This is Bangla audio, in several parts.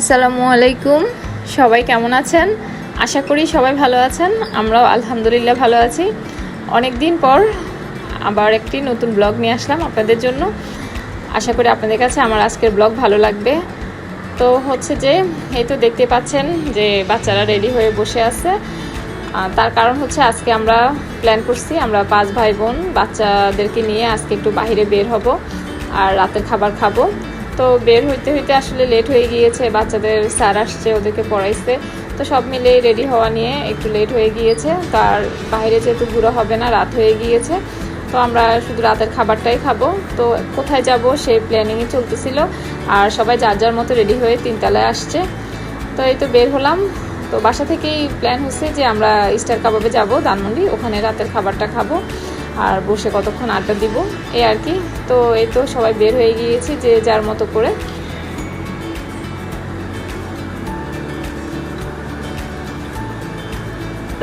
আসসালামু আলাইকুম। সবাই কেমন আছেন? আশা করি সবাই ভালো আছেন। আমরাও আলহামদুলিল্লাহ ভালো আছি। অনেক দিন পর আবার একটি নতুন ব্লগ নিয়ে আসলাম আপনাদের জন্য। আশা করি আপনাদের কাছে আমার আজকের ব্লগ ভালো লাগবে। তো হচ্ছে যে, এই তো দেখতে পাচ্ছেন যে বাচ্চারা রেডি হয়ে বসে আছে। তার কারণ হচ্ছে আজকে আমরা প্ল্যান করছি, আমরা পাঁচ ভাই বোন বাচ্চাদেরকে নিয়ে আজকে একটু বাইরে বের হব আর রাতের খাবার খাব। তো বের হইতে হইতে আসলে লেট হয়ে গিয়েছে, বাচ্চাদের স্যার আসছে, ওদেরকে পড়াইছে। তো সব মিলেই রেডি হওয়া নিয়ে একটু লেট হয়ে গিয়েছে। তার বাইরে যেহেতু ঘুরো হবে না, রাত হয়ে গিয়েছে। তো আমরা শুধু রাতের খাবারটাই খাব। তো কোথায় যাব সেই প্ল্যানিংই চলতেছিল। আর সবাই যার যার মতো রেডি হয়ে তিনতলায় আসছে। তো এই তো বের হলাম। তো বাসা থেকেই প্ল্যান হচ্ছে যে আমরা স্টার কাবাবে যাব, ধানমন্ডি। ওখানে রাতের খাবারটা খাব। আর বসে কতক্ষণ আড্ডা দিব এই আর কি। তো এই তো সবাই বের হয়ে গিয়েছি যে যার মতো করে।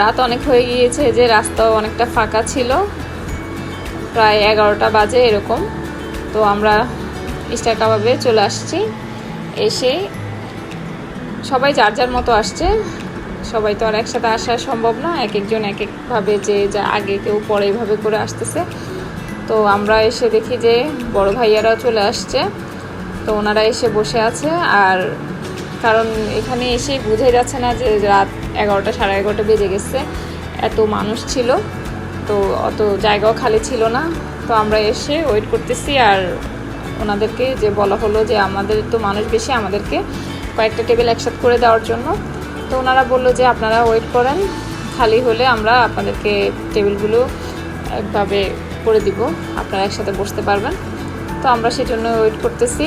রাত অনেক হয়ে গিয়েছে যে রাস্তাও অনেকটা ফাঁকা ছিল। প্রায় এগারোটা বাজে এরকম। তো আমরা স্টার কাবাবে চলে আসছি। এসে সবাই যার যার মতো আসছে। সবাই তো আর একসাথে আসা সম্ভব না, এক একজন এক একভাবে যে যা আগে কেউ পরে এভাবে করে আসতেছে। তো আমরা এসে দেখি যে বড় ভাইয়ারাও চলে আসছে। তো ওনারা এসে বসে আছে আর কারণ এখানে এসেই বোঝাই যাচ্ছে না যে রাত এগারোটা, সাড়ে এগারোটা বেজে গেছে, এত মানুষ ছিল। তো অত জায়গাও খালি ছিল না। তো আমরা এসে ওয়েট করতেছি আর ওনাদেরকে যে বলা হলো যে আমাদের তো মানুষ বেশি, আমাদেরকে কয়েকটা টেবিল একসাথে করে দেওয়ার জন্য। তো ওনারা বলল যে আপনারা ওয়েট করেন, খালি হলে আমরা আপনাদেরকে টেবিলগুলো একভাবে করে দিব, আপনারা একসাথে বসতে পারবেন। তো আমরা সেজন্য ওয়েট করতেছি,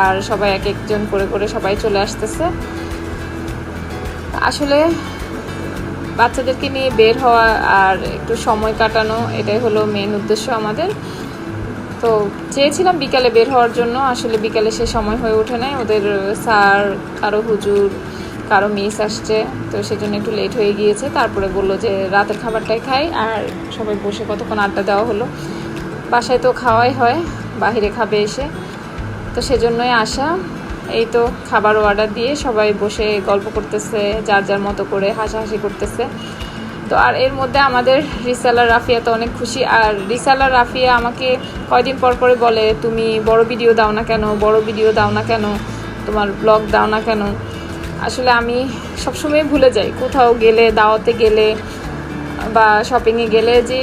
আর সবাই এক একজন করে করে সবাই চলে আসতেছে। আসলে বাচ্চাদেরকে নিয়ে বের হওয়া আর একটু সময় কাটানো, এটাই হলো মেন উদ্দেশ্য আমাদের। তো চেয়েছিলাম বিকালে বের হওয়ার জন্য, আসলে বিকালে সে সময় হয়ে ওঠে নাই। ওদের স্যার কারও হুজুর কারও মিস আসছে, তো সেজন্য একটু লেট হয়ে গিয়েছে। তারপরে বলল যে, রাতের খাবারটাই খাই। আর সবাই বসে কতক্ষণ আড্ডা দেওয়া হলো। বাসায় তো খাওয়াই হয়, বাহিরে খাবে এসে। তো সেজন্যই আসা। এই তো খাবার অর্ডার দিয়ে সবাই বসে গল্প করতেছে, যার যার মতো করে হাসাহাসি করতেছে। তো আর এর মধ্যে আমাদের রিসালার রাফিয়া তো অনেক খুশি। আর রিসালার রাফিয়া আমাকে কয়দিন পর পরে বলে, তুমি বড় ভিডিও দাও না কেন? বড় ভিডিও দাও না কেন? তোমার ব্লগ দাও না কেন? আসলে আমি সবসময় ভুলে যাই। কোথাও গেলে, দাওয়াতে গেলে বা শপিংয়ে গেলে যে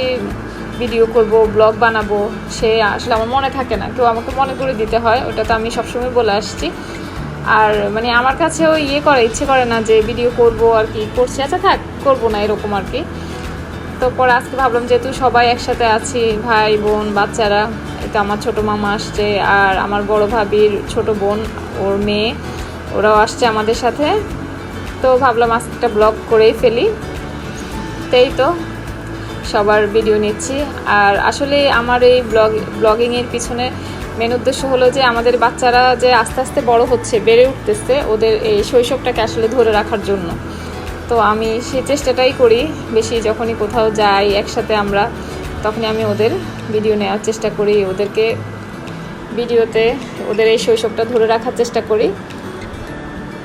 ভিডিও করব ব্লগ বানাবো, সে আসলে আমার মনে থাকে না। কেউ আমাকে মনে করে দিতে হয় ওটা তো আমি সবসময় বলে আসছি। আর মানে আমার কাছেও ইয়ে করে ইচ্ছে করে না যে ভিডিও করব আর কি করছি। আচ্ছা থাক, করব না এরকম আর কি। তো পরে আজকে ভাবলাম যেহেতু সবাই একসাথে আছি, ভাই, বোন, বাচ্চারা, এটা আমার ছোট মামা আসছে আর আমার বড় ভাবির ছোট বোন, ওর মেয়ে। ওরাও আসছে আমাদের সাথে। তো ভাবলাম আজকে ব্লগ করেই ফেলি। তাই তো, সবার ভিডিও নিচ্ছি। আর আসলে আমার এই ব্লগ ব্লগিংয়ের পিছনে মেন উদ্দেশ্য হলো যে আমাদের বাচ্চারা যে আস্তে আস্তে বড় হচ্ছে, বেড়ে উঠতেছে ওদের এই শৈশবটাকে আসলে ধরে রাখার জন্য। তো আমি সেই চেষ্টাটাই করি বেশি যখনই কোথাও যাই একসাথে আমরা, তখনই আমি ওদের ভিডিও নেওয়ার চেষ্টা করি। ওদেরকে ভিডিওতে ওদের এই শৈশবটা ধরে রাখার চেষ্টা করি।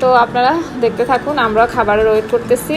তো আপনারা দেখতে থাকুন আমরা খাবারের ওয়েট করতেছি।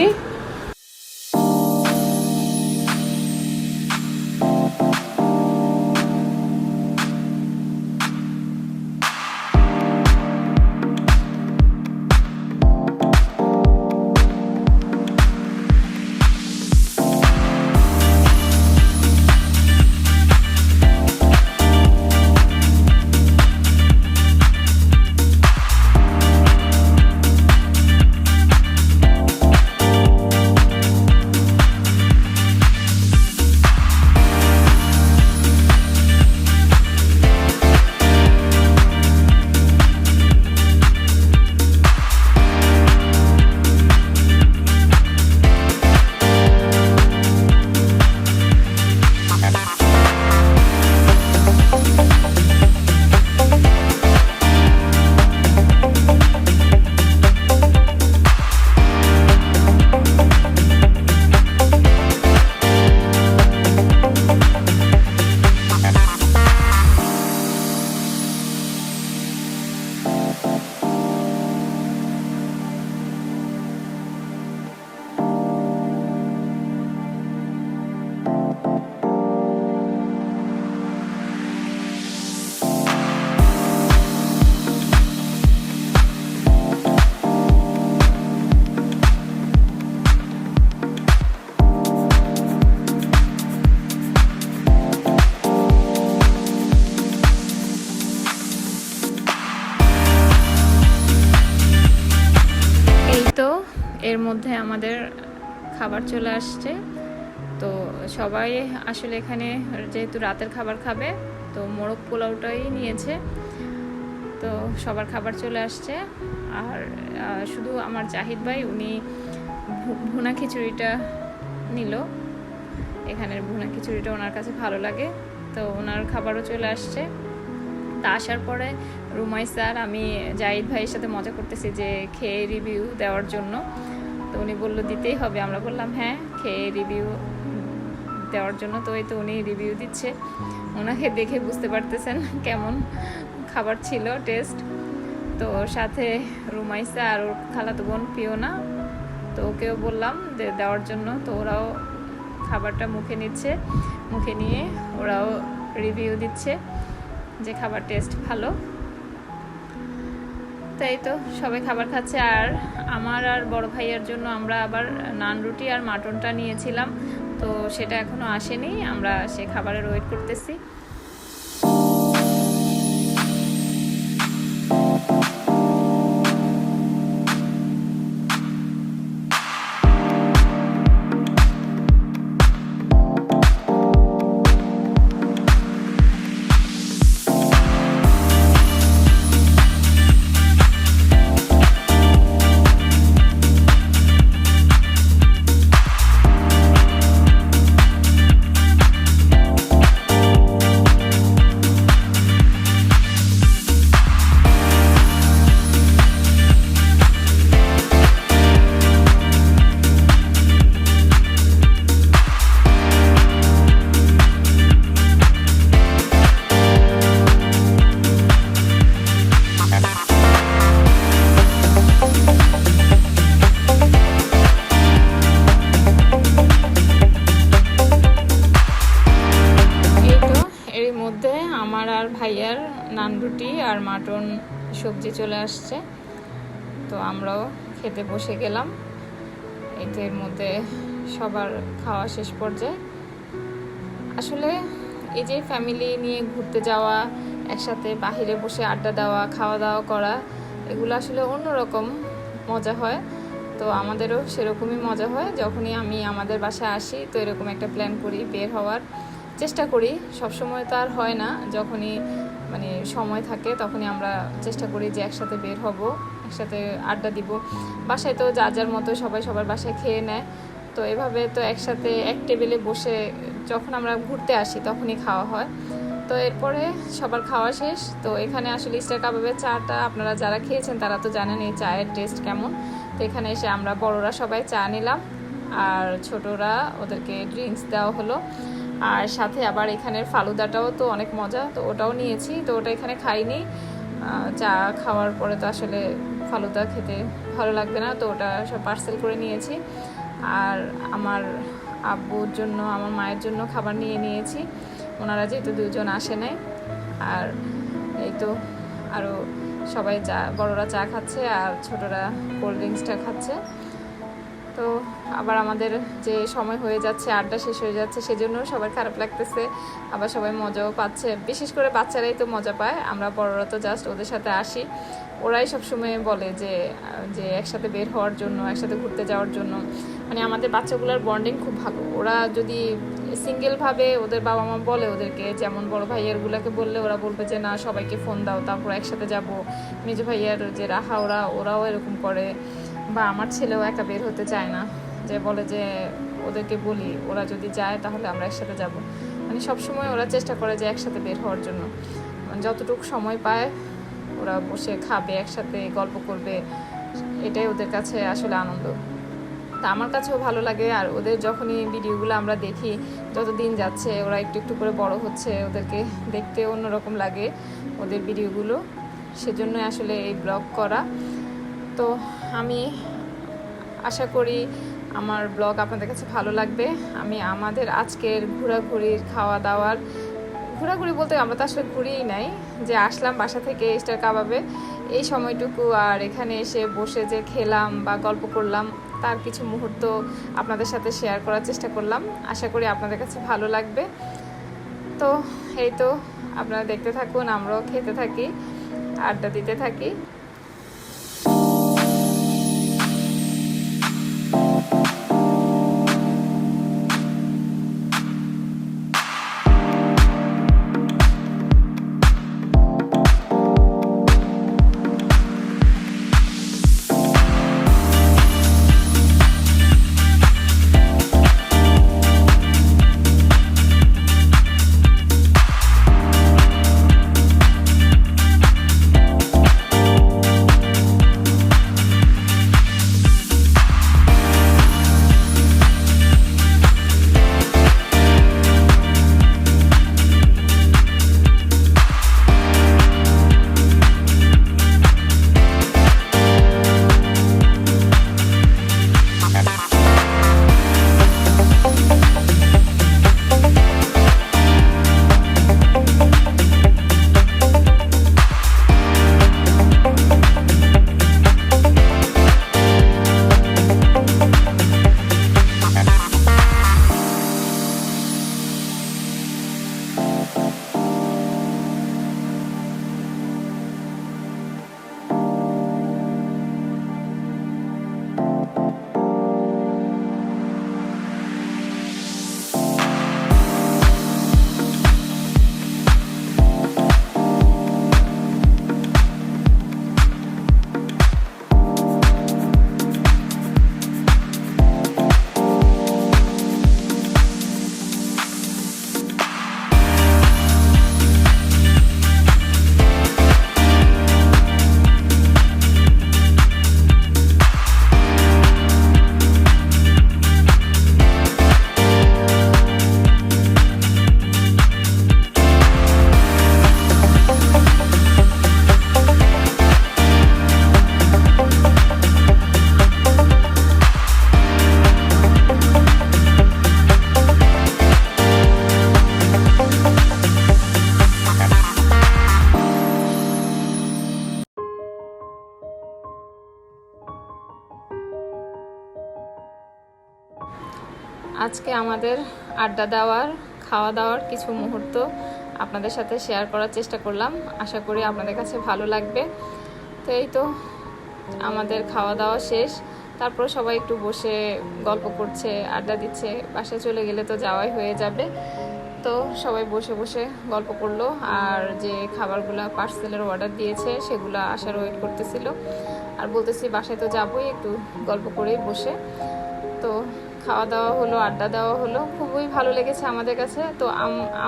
এর মধ্যে আমাদের খাবার চলে আসছে। তো সবাই আসলে এখানে যেহেতু রাতের খাবার খাবে, তো মোরগ পোলাওটাই নিয়েছে। তো সবার খাবার চলে আসছে। আর শুধু আমার জাহিদ ভাই, উনি ভুনা খিচুড়িটা নিল। এখানের ভুনা খিচুড়িটা ওনার কাছে ভালো লাগে। তো ওনার খাবারও চলে আসছে। তা আসার পরে রুমাই স্যার, আমি জাহিদ ভাইয়ের সাথে মজা করতেছি যে খেয়ে রিভিউ দেওয়ার জন্য। তো উনি বলল, দিতেই হবে। আমরা বললাম হ্যাঁ খেয়ে রিভিউ দেওয়ার জন্য। তো এই তো উনি রিভিউ দিচ্ছে। ওনাকে দেখে বুঝতে পারতেছেন কেমন খাবার ছিল টেস্ট তো সাথে রুমাইসা আর ওর খালাতো বোন পিওনা। তো ওকেও বললাম যে দেওয়ার জন্য। তো ওরাও খাবারটা মুখে নিচ্ছে। মুখে নিয়ে ওরাও রিভিউ দিচ্ছে যে খাবার টেস্ট ভালো। তাই তো, সবাই খাবার খাচ্ছে। আর আমার আর বড় ভাইয়ের জন্য আমরা আবার নান রুটি আর মাটনটা নিয়েছিলাম। তো সেটা এখনও আসেনি, আমরা সে খাবারের ওয়েট করতেছি। আমার আর ভাইয়ার নান রুটি আর মাটন সবজি চলে আসছে। তো আমরাও খেতে বসে গেলাম। এদের মধ্যে সবার খাওয়া শেষ পর্যায়ে। আসলে এই যে ফ্যামিলি নিয়ে ঘুরতে যাওয়া, একসাথে বাহিরে বসে আড্ডা দেওয়া, খাওয়া দাওয়া করা, এগুলো আসলে অন্যরকম মজা হয়। তো আমাদেরও সেরকমই মজা হয়। যখনই আমি আমাদের বাসায় আসি, তো এরকম একটা প্ল্যান করি বের হওয়ার। চেষ্টা করি সব সময় তো আর হয় না, যখনই মানে সময় থাকে তখনই আমরা চেষ্টা করি যে একসাথে বের হব, একসাথে আড্ডা দিব। বাসায় তো যার যার মতো সবাই সবার বাসায় খেয়ে নেয়, তো এভাবে তো একসাথে এক টেবিলে বসে যখন আমরা ঘুরতে আসি তখনই খাওয়া হয়। তো এরপরে সবার খাওয়া শেষ, তো এখানে আসলে স্টার কাবাবের চাটা আপনারা যারা খেয়েছেন তারা তো জানেন এই চায়ের টেস্ট কেমন। তো এখানে এসে আমরা বড়রা সবাই চা নিলাম, আর ছোটরা ওদেরকে ড্রিঙ্কস দেওয়া হলো। আর সাথে আবার এখানের ফালুদাটাও তো অনেক মজা, তো ওটাও নিয়েছি, তো ওটা এখানে খাইনি। চা খাওয়ার পরে তো আসলে ফালুদা খেতে ভালো লাগবে না, তো ওটা সব পার্সেল করে নিয়েছি। আর আমার আব্বুর জন্য, আমার মায়ের জন্য খাবার নিয়ে নিয়েছি। ওনারা যেহেতু দুজন আসে নাই, আর এই তো আরও সবাই চা, বড়রা চা খাচ্ছে আর ছোটরা কোল্ড ড্রিঙ্কসটা খাচ্ছে। তো আবার আমাদের যে সময় হয়ে যাচ্ছে, আড্ডা শেষ হয়ে যাচ্ছে সেজন্য সবার খারাপ লাগতেছে। আবার সবাই মজাও পাচ্ছে। বিশেষ করে বাচ্চারাই তো মজা পায়। আমরা বড়রা তো জাস্ট ওদের সাথে আসি। ওরাই সবসময় বলে যে যে একসাথে বের হওয়ার জন্য, একসাথে ঘুরতে যাওয়ার জন্য। মানে আমাদের বাচ্চাগুলোর বন্ডিং খুব ভালো। ওরা যদি সিঙ্গেলভাবে ওদের বাবা মা বলে ওদেরকে, যেমন বড় ভাইয়ারগুলোকে বললে ওরা বলবে যে, না, সবাইকে ফোন দাও, তারপর একসাথে যাব। মেজো ভাইয়ার যে রাহা, ওরা, ওরাও এরকম করে। বা আমার ছেলেও একা বের হতে চায় না, যে বলে যে ওদেরকে বলি, ওরা যদি যায় তাহলে আমরা একসাথে যাব। মানে সবসময় ওরা চেষ্টা করে যে একসাথে বের হওয়ার জন্য। মানে যতটুকু সময় পায়, ওরা বসে খাবে, একসাথে গল্প করবে, এটাই ওদের কাছে আসলে আনন্দ। তা আমার কাছেও ভালো লাগে, আর ওদের যখনই ভিডিওগুলো আমরা দেখি, যত দিন যাচ্ছে, ওরা একটু একটু করে বড় হচ্ছে, ওদেরকে দেখতে অন্যরকম লাগে ওদের ভিডিওগুলো। সেজন্যই আসলে এই ব্লগ করা। তো আমি আশা করি আমার ব্লগ আপনাদের কাছে ভালো লাগবে। আমি আমাদের আজকের ঘোরাঘুরির খাওয়া দাওয়ার ঘোরাঘুরি বলতে আমরা তো আসলে ঘুরিই নাই, যে আসলাম বাসা থেকে স্টার কাবাবে, এই সময়টুকু আর এখানে এসে বসে যে খেলাম বা গল্প করলাম, তার কিছু মুহূর্ত আপনাদের সাথে শেয়ার করার চেষ্টা করলাম। আশা করি আপনাদের কাছে ভালো লাগবে। তো, এই তো, আপনারা দেখতে থাকুন, আমরাও খেতে থাকি, আড্ডা দিতে থাকি। আজকে আমাদের আড্ডা দেওয়ার, খাওয়া দাওয়ার কিছু মুহূর্ত আপনাদের সাথে শেয়ার করার চেষ্টা করলাম। আশা করি আপনাদের কাছে ভালো লাগবে। তো এই তো আমাদের খাওয়া দাওয়া শেষ। তারপর সবাই একটু বসে গল্প করছে, আড্ডা দিচ্ছে। বাসায় চলে গেলে তো যাওয়াই হয়ে যাবে। তো সবাই বসে বসে গল্প করল আর যে খাবারগুলো পার্সেলের অর্ডার দিয়েছে সেগুলো আসার ওয়েট করতেছিল। আর বলতেছি বাসায় তো যাবোই একটু গল্প করেই বসে। তো খাওয়া দাওয়া হলো, আড্ডা দেওয়া হলো, খুবই ভালো লেগেছে আমাদের কাছে। তো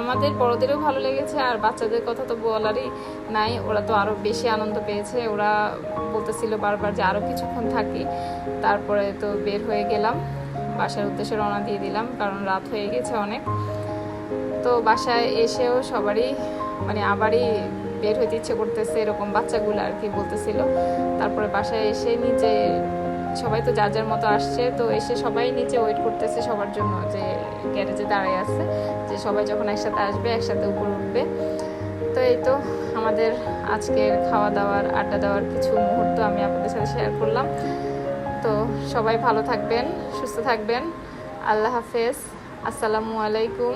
আমাদের বড়দেরও ভালো লেগেছে, আর বাচ্চাদের কথা তো বলারই নাই। ওরা তো আরও বেশি আনন্দ পেয়েছে। ওরা বলতেছিল বারবার যে আরও কিছুক্ষণ থাকি। তারপরে তো বের হয়ে গেলাম। বাসার উদ্দেশ্যে রওনা দিয়ে দিলাম, কারণ রাত হয়ে গেছে অনেক। তো বাসায় এসেও সবারই মানে আবারই বের হইতে ইচ্ছে করতেছে, এরকম বাচ্চাগুলো আর কি বলতেছিল। তারপরে বাসায় এসে নিচে সবাই তো যার যার মতো আসছে, তো এসে সবাই নিচে ওয়েট করতেছে সবার জন্য যে গ্যারেজে দাঁড়িয়ে আছে, যে সবাই যখন একসাথে আসবে, একসাথে উপরে উঠবে। তো এই তো আমাদের আজকের খাওয়া দাওয়ার, আড্ডা দেওয়ার কিছু মুহূর্ত আমি আপনাদের সাথে শেয়ার করলাম। তো সবাই ভালো থাকবেন, সুস্থ থাকবেন। আল্লাহ হাফেজ। আসসালামু আলাইকুম।